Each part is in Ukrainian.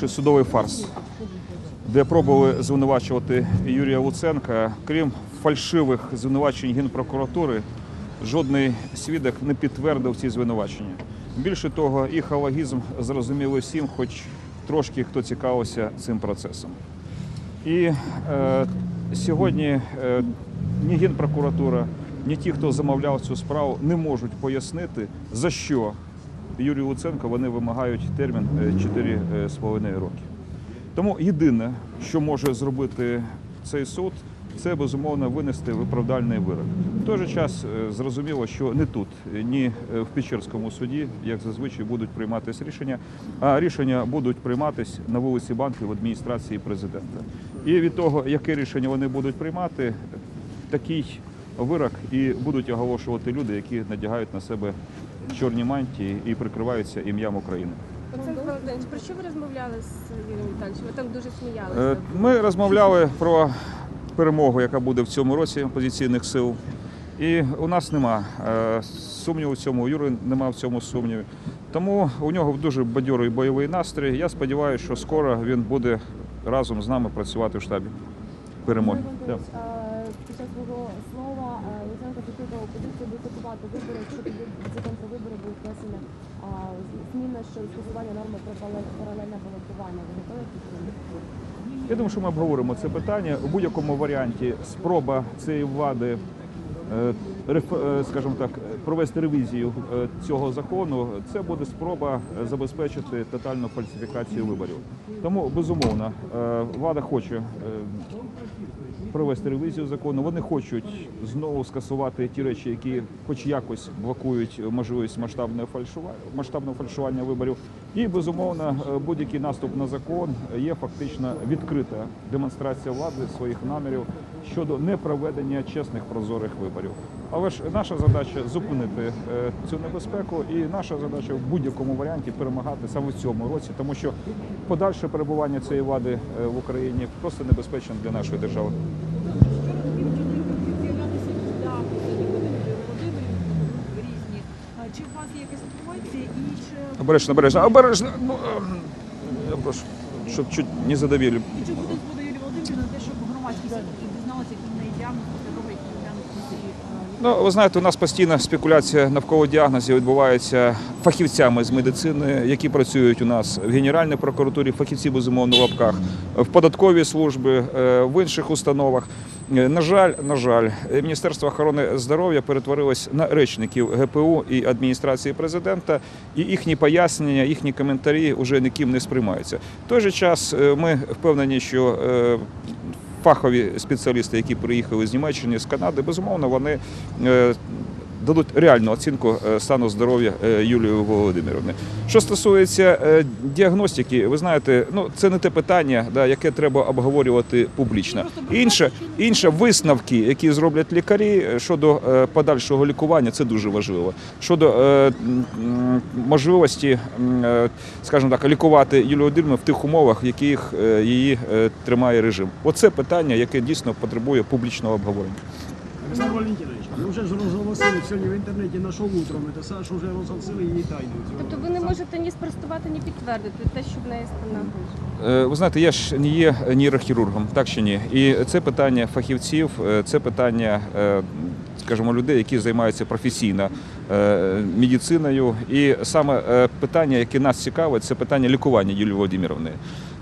найбільший судовий фарс, де пробували звинувачувати Юрія Луценка. Крім фальшивих звинувачень Генпрокуратури, жодний свідок не підтвердив ці звинувачення. Більше того, їх алогізм зрозуміли всім, хоч трошки хто цікавився цим процесом. І е, сьогодні е, ні Генпрокуратура, ні ті, хто замовляв цю справу, не можуть пояснити, за що Юрію Луценко вони вимагають термін е, 4,5 роки. Тому єдине, що може зробити цей суд, це безумовно винести виправдальний вирок. В той же час е, зрозуміло, що не тут, е, ні е, в Печерському суді, як зазвичай, будуть прийматися рішення, а рішення будуть прийматись на вулиці Банків в адміністрації президента. І від того, яке рішення вони будуть приймати, такий вирок і будуть оголошувати люди, які надягають на себе чорні мантії і прикриваються ім'ям України. Олександр Валентинович, про що ви розмовляли з Юрієм Віталійовичем? Ви там дуже Е, сміялися. Ми розмовляли про перемогу, яка буде в цьому році опозиційних сил. І у нас нема е, сумніву в цьому, у Юри нема в цьому сумніву. Тому у нього дуже бадьорий бойовий настрій. Я сподіваюся, що скоро він буде разом з нами працювати в штабі перемоги. Слова а, Луценко закликав опозицію бойкотувати вибори, якщо тоді закон про вибори був внесення а, зміна що скасування норми про паралельне балотування. Ви готові підтримати? Я думаю, що ми обговоримо це питання. У будь-якому варіанті спроба цієї влади, е, е, скажімо так, провести ревізію е, цього закону, це буде спроба е, забезпечити тотальну фальсифікацію виборів. Тому безумовно е, влада хоче е, провести ревізію закону. Вони хочуть знову скасувати ті речі, які хоч якось блокують можливість масштабного фальшування, масштабного фальшування виборів. І безумовно, е, будь-який наступ на закон є фактично відкрита демонстрація влади своїх намірів щодо непроведення чесних прозорих виборів. Але ж наша задача зупинити е, цю небезпеку, і наша задача в будь-якому варіанті перемагати саме в цьому році, тому що подальше перебування цієї влади е, в Україні просто небезпечно для нашої держави. Чи у вас є якась інформація і чи, Обережно, обережно, обережно. Ну, ем, я прошу, щоб чуть не задавили. і чи буде згода Юлії Володимирівни на те, Ну, ви знаєте, у нас постійна спекуляція навколо діагнозів відбувається фахівцями з медицини, які працюють у нас в Генеральній прокуратурі, фахівці безумовно в лапках, в податковій службі, е, в інших установах. Е, На жаль, на жаль, Міністерство охорони здоров'я перетворилось на речників ГПУ і адміністрації президента, і їхні пояснення, їхні коментарі вже ніким не сприймаються. В той же час е, ми впевнені, що фахові спеціалісти, які приїхали з Німеччини, з Канади, безумовно, вони е, дадуть реальну оцінку е, стану здоров'я е, Юлії Володимирівни. Що стосується е, діагностики, ви знаєте, ну це не те питання, да, яке треба обговорювати публічно. Інше, інше висновки, які зроблять лікарі щодо подальшого лікування, це дуже важливо. Щодо можливості, скажімо так, лікувати Юлію Володимирівну в тих умовах, в яких її тримає режим. Оце питання, яке дійсно потребує публічного обговорення. Олександр Валентинович, вже ж сьогодні в інтернеті нашого утром, це що вже розголосили її тайну. Тобто ви не можете ні спростувати, ні підтвердити те, що в неї грижа. Е, Ви знаєте, я ж не є нейрохірургом, так чи ні? І це питання фахівців, е, це питання, е, скажімо, людей, які займаються професійно е, медициною. І саме питання, яке нас цікавить, це питання лікування Юлії Володимировни.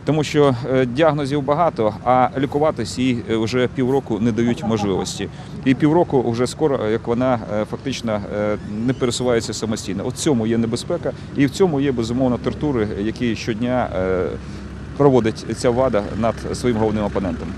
Тому що е, діагнозів багато, а лікуватись їй е, вже півроку не дають можливості. І півроку вже скоро, як вона е, фактично е, не пересувається самостійно. От цьому є небезпека, і в цьому є безумовно тортури, які щодня е, проводить ця влада над своїм головним опонентом.